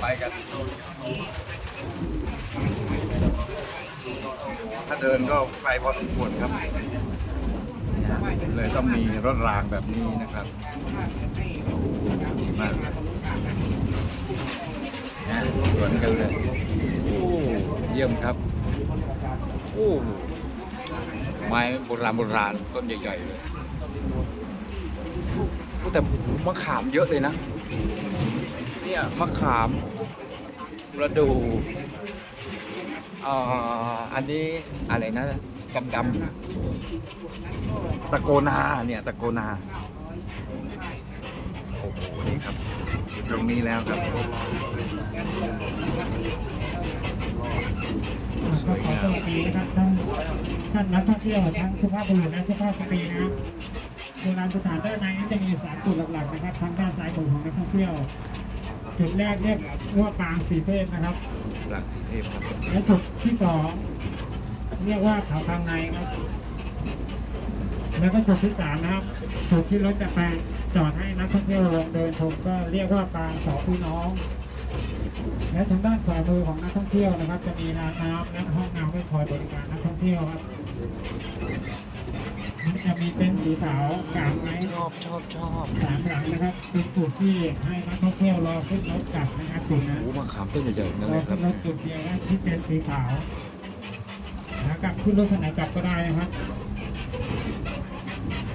ไปกันถ้าเดินก็ไกลพอสมควรครับ เลยต้องมีรถรางแบบนี้นะครับดีมากนะสวนกันเลยโอ้เยี่ยมครับโอ้ไม้โบราณโบราณต้นใหญ่ๆเลยแต่มะขามเยอะเลยนะ เนี่ยมะขามประดูอ่าอันนี้อะไรนะดำดำตะโกนาเนี่ยตะโกนาโอ้โหนี่ครับอยู่ตรงนี้แล้วครับขอสวัสดีนะครับท่านท่านนักท่องเที่ยวทั้งสุภาพบุรุษและสุภาพสตรีนะครับโบราณสถานด้านในนี้จะมีสามจุดหลักๆนะครับทางด้านซ้ายมือของนักท่องเที่ยว จุดแรกเรียกว่าปางสีเทพนะครับหลังสีเทพครับและจุดที่สองเรียกว่าเขาทางในครับ แล้วก็จุดที่สามนะครับจุดที่รถจะไปจอดให้นักท่องเที่ยวลงเดินชมก็เรียกว่าปางสองพี่น้อง และทางด้านขวามือของนักท่องเที่ยวนะครับ จะมีร้านน้ำและห้องน้ำไว้คอยบริการนักท่องเที่ยวครับ จะมีเป็นท์สีขาวกางไม้ชอบชอบชอบสามหลังนะครับเป็นจุดที่ให้นักท่องเที่ยวรอขึ้นรถกลับนะครับจุดนั้นโอ้มะขามต้นใหญ่ๆนั่นรเลอยครัขึ้บนรถจุดเดียวนะที่เป็นสีขาวแล้วกลับขึ้นรถสนามกลับก็ได้นะครับโ